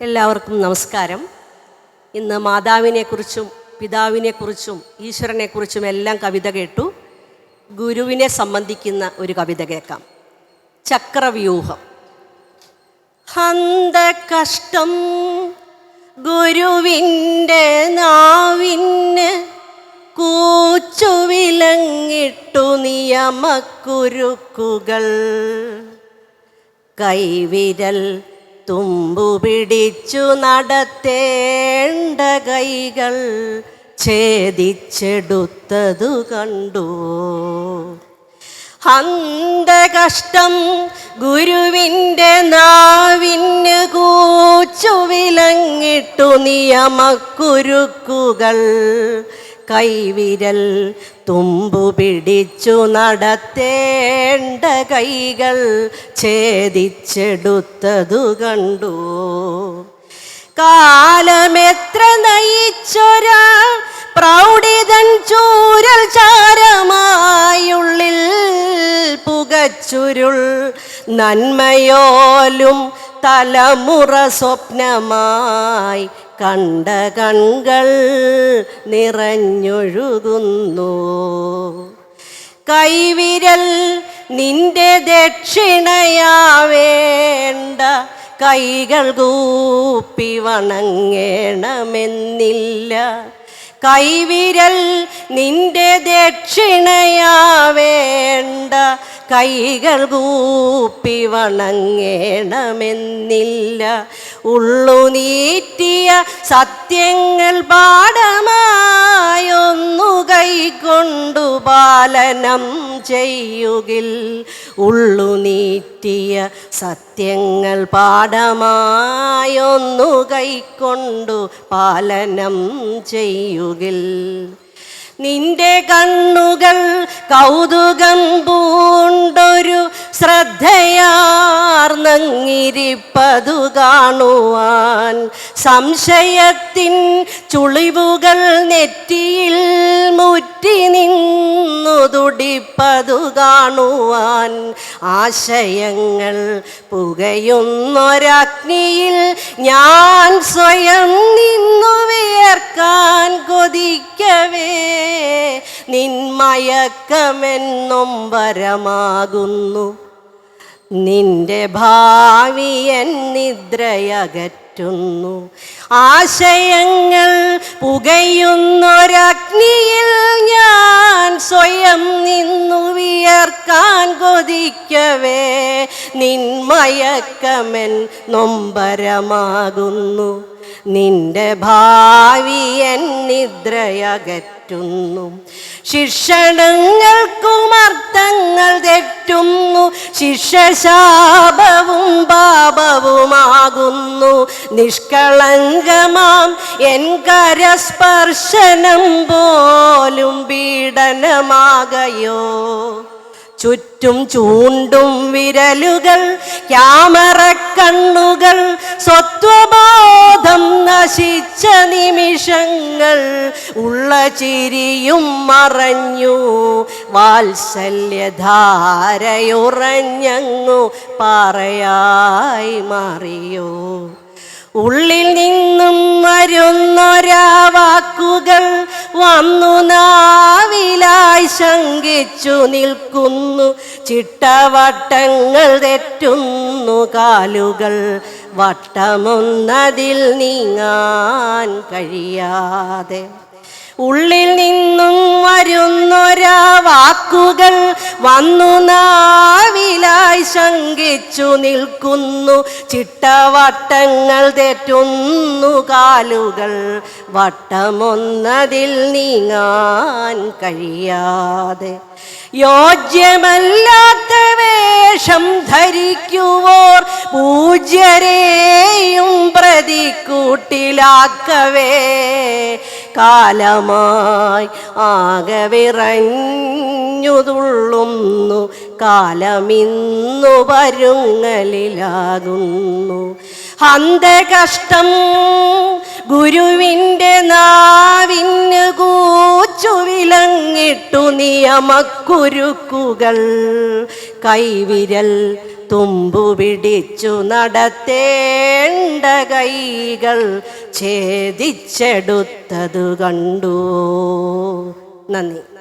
എല്ലാവർക്കും നമസ്കാരം. ഇന്ന് മാതാവിനെക്കുറിച്ചും പിതാവിനെക്കുറിച്ചും ഈശ്വരനെക്കുറിച്ചും എല്ലാം കവിത കേട്ടു. ഗുരുവിനെ സംബന്ധിക്കുന്ന ഒരു കവിത കേൾക്കാം. ചക്രവ്യൂഹം. ഹന്ത കഷ്ടം ഗുരുവിന്റെ നാവിന് കൂച്ചുവിലങ്ങിട്ടു നിയമക്കുരുക്കുകൾ. കൈവിരൽ തുമ്പു പിടിച്ചു നടത്തേണ്ട കൈകൾ ഛേദിച്ചെടുത്തതു കണ്ടു. അന്ത കഷ്ടം ഗുരുവിന്റെ നാവിന് കൂച്ചു വിലങ്ങിട്ടു നിയമക്കുരുക്കുകൾ കൈവിരൽ തുമ്പു പിടിച്ചു നടത്തേണ്ട കൈകൾ ഛേദിച്ചെടുത്തതു കണ്ടു. കാലമെത്ര നയിച്ചൊരാ പ്രൗഢിതൻ ചൂരൽ ചാരമായുള്ളിൽ പുകച്ചുരുൾ നന്മയോലും തലമുറ സ്വപ്നമായി കണ്ട കൺകൾ നിറഞ്ഞൊഴുകുന്നു. കൈവിരൽ നിന്റെ ദക്ഷിണയാവേണ്ട കൈകൾ കൂപ്പി വണങ്ങേണമെന്നില്ല. കൈവിരൽ നിന്റെ ദക്ഷിണയാവേണ്ട. കൈകൾ കൂപ്പി വണങ്ങേണമെന്നില്ല. ഉള്ളു നീറ്റിയ സത്യങ്ങൾ പാഠമായൊന്നു കൈകൊണ്ടു പാലനം ചെയ്യുകിൽ. ഉള്ളു നീറ്റിയ സത്യങ്ങൾ പാഠമായൊന്നു കൈക്കൊണ്ടു പാലനം ചെയ്യുകിൽ. നിന്റെ കണ്ണുകൾ കൗതുകം പൂണ്ടൊരു ശ്രദ്ധയാർന്നങ്ങിരിപ്പതു കാണുവാൻ സംശയത്തിൻ ചുളിവുകൾ നെറ്റിയിൽ മുറ്റി നിന്നു തുടിപ്പതു കാണുവാൻ ആശയങ്ങൾ പുകയുന്നൊരഗ്നിയിൽ ഞാൻ സ്വയം നിന്നു വിയർക്കാൻ കൊതിക്കവേ. നിന്മയക്കമെന്നും വരമാകുന്നു. നിന്റെ ഭാവി എൻ നിദ്രയകറ്റുന്നു. ആശയങ്ങൾ പുകയുന്നൊരഗ്നിയിൽ ഞാൻ സ്വയം നിന്നു വിയർക്കാൻ കൊതിക്കവേ. നിന്മയക്കമൻ നൊമ്പരമാകുന്നു. നിന്റെ ഭാവി എൻ നിദ്രയകറ്റുന്നു ശിക്ഷണങ്ങൾക്കും അർത്ഥങ്ങൾ തെറ്റുന്നു. ശിക്ഷശാപവും പാപവുമാകുന്നു. നിഷ്കളങ്കമാം എൻ കരസ്പർശനം പോലും പീഡനമാകയോ? ചുറ്റും ചൂണ്ടും വിരലുകൾ ക്യാമറ കണ്ണുകൾ സ്വത്വബോധം നശിച്ച നിമിഷങ്ങൾ ഉള്ള ചിരിയും മറഞ്ഞു വാത്സല്യധാരയുറഞ്ഞങ്ങു പാറയായി മാറിയോ? ഉള്ളിൽ നിന്നും വരുന്നൊരാ വാക്കുകൾ വന്നു നാവിലായി ശങ്കിച്ചു നിൽക്കുന്നു ചിട്ടവട്ടങ്ങൾ തെറ്റുന്നു കാലുകൾ വട്ടമൊന്നതിൽ നീങ്ങാൻ കഴിയാതെ. ഉള്ളിൽ നിന്നും വരുന്നൊരാ വാക്കുകൾ വന്നു നാവിലായി ശങ്കിച്ചു നിൽക്കുന്നു. ചിട്ടവട്ടങ്ങൾ തെറ്റുന്നു. കാലുകൾ വട്ടമൊന്നതിൽ നീങ്ങാൻ കഴിയാതെ. യോജ്യമല്ലാത്ത വേഷം ധരിക്കുവോർ പൂജ്യരെയും പ്രതിക്കൂട്ടിലാക്കവേ കാലമായി ആകെ വിറഞ്ഞുതുള്ളുന്നു. കാലമിന്നു വരുങ്ങലിലാകുന്നു. അന്ത കഷ്ടം ഗുരുവിന്റെ നാവിന് കൂച്ചു വിലങ്ങിട്ടു നിയമക്കുരുക്കുകൾ. കൈവിരൽ തുമ്പു പിടിച്ചു നടത്തേണ്ട കൈകൾ ഛേദിച്ചെടുത്തതു കണ്ടു. നന്ദി.